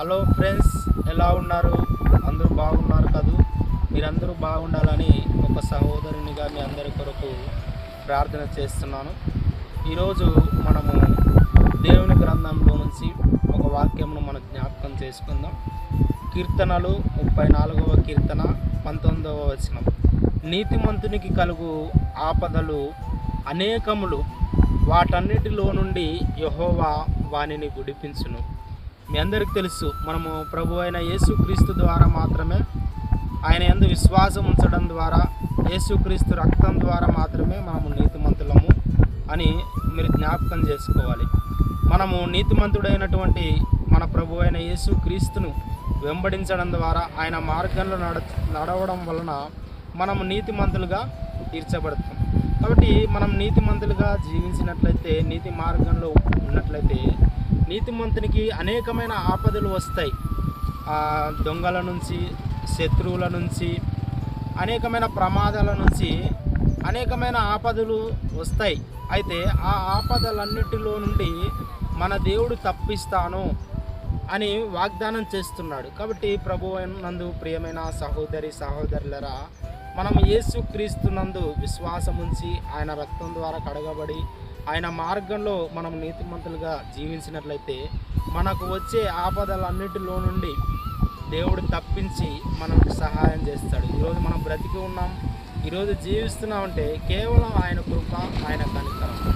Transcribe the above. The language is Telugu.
హలో ఫ్రెండ్స్ ఎలా ఉన్నారు? అందరూ బాగున్నారు కదూ? మీరందరూ బాగుండాలని ఒక సహోదరునిగా మీ అందరి కొరకు ప్రార్థన చేస్తున్నాను. ఈరోజు మనము దేవుని గ్రంథంలో నుంచి ఒక వాక్యమును మనం జ్ఞాపకం చేసుకుందాం. కీర్తనలు ముప్పై నాలుగవ కీర్తన పంతొమ్మిదవ వచనం. నీతిమంతునికి కలుగు ఆపదలు అనేకములు వాటన్నిటిలో నుండి యహోవా వానిని గుడిపించును మీ అందరికి తెలుసు మనము ప్రభు అయిన యేసుక్రీస్తు ద్వారా మాత్రమే ఆయన ఎందు విశ్వాసం ఉంచడం ద్వారా యేసుక్రీస్తు రక్తం ద్వారా మాత్రమే మనము నీతిమంతులము అని మీరు జ్ఞాపకం చేసుకోవాలి. మనము నీతిమంతుడైనటువంటి మన ప్రభు అయిన యేసుక్రీస్తును వెంబడించడం ద్వారా ఆయన మార్గంలో నడ నడవడం వలన మనము నీతిమంతులుగా తీర్చబడతాం. కాబట్టి మనం నీతిమంతులుగా జీవించినట్లయితే నీతి మార్గంలో ఉన్నట్లయితే నీతిమంతునికి అనేకమైన ఆపదలు వస్తాయి. దొంగల నుంచి శత్రువుల నుంచి అనేకమైన ప్రమాదాల నుంచి అనేకమైన ఆపదలు వస్తాయి. అయితే ఆ ఆపదలన్నిటిలో నుండి మన దేవుడు తప్పిస్తాను అని వాగ్దానం చేస్తున్నాడు. కాబట్టి ప్రభు నందు ప్రియమైన సహోదరి సహోదరులరా మనం యేసు క్రీస్తునందు విశ్వాసం ఉంచి ఆయన రక్తం ద్వారా కడగబడి ఆయన మార్గంలో మనం నీతిమంతులుగా జీవించినట్లయితే మనకు వచ్చే ఆపదలన్నిటిలో నుండి దేవుడు తప్పించి మనకు సహాయం చేస్తాడు. ఈరోజు మనం బ్రతికి ఉన్నాం. ఈరోజు జీవిస్తున్నామంటే కేవలం ఆయన కృప ఆయన కనికరం.